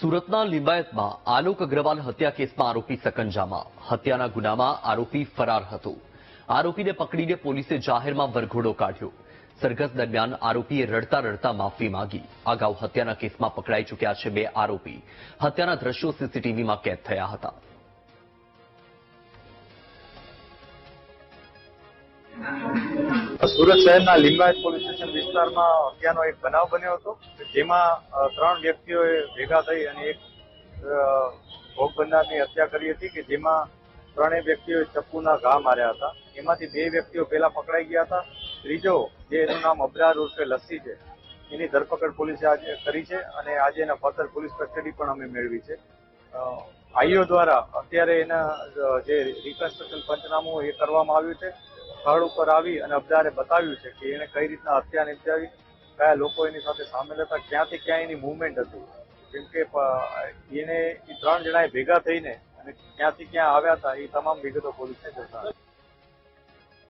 સુરતના લિંબાયતમાં આલોક અગ્રવાલ હત્યા કેસમાં આરોપી સકંજામાં. હત્યાના ગુનામાં આરોપી ફરાર હતો. આરોપીને પકડીને પોલીસે જાહેરમાં વરઘોડો કાઢ્યો. સરઘસ દરમિયાન આરોપીએ રડતા રડતા માફી માંગી. અગાઉ હત્યાના કેસમાં પકડાઈ ચૂક્યા છે બે આરોપી. હત્યાના દ્રશ્યો સીસીટીવીમાં કેદ થયા હતા. સુરત શહેરના લિંબાયત પોલીસ સ્ટેશન વિસ્તારમાં હત્યાનો એક બનાવ બન્યો હતો જેમાં ત્રણ વ્યક્તિઓએ ભેગા થઈ અને એક ભોગ બનનારની હત્યા કરી હતી કે જેમાં ત્રણેય વ્યક્તિઓએ ચપ્પુના ઘા માર્યા હતા. એમાંથી બે વ્યક્તિઓ પહેલા પકડાઈ ગયા હતા. ત્રીજો, જે એનું નામ અબરાર ઉર્ફે લસ્સી છે, એની ધરપકડ પોલીસે આજે કરી છે અને આજે એના ફર્ધર પોલીસ કસ્ટડી પણ અમે મેળવી છે. આઈઓ દ્વારા અત્યારે એના જે રિકન્સ્ટ્રક્શન પંચનામું એ કરવામાં આવ્યું છે. સ્થળ ઉપર આવી અને અબદારે બતાવ્યું છે કે એને કઈ રીતના હત્યા નિપજાવી, કયા લોકો એની સાથે સામેલ હતા, ક્યાંથી ક્યાં એની મુવમેન્ટ હતી. કેમ કે એને ત્રણ જણાએ ભેગા થઈને અને ક્યાંથી ક્યાં આવ્યા હતા એ તમામ વિગતો પોલીસને દર્શાવી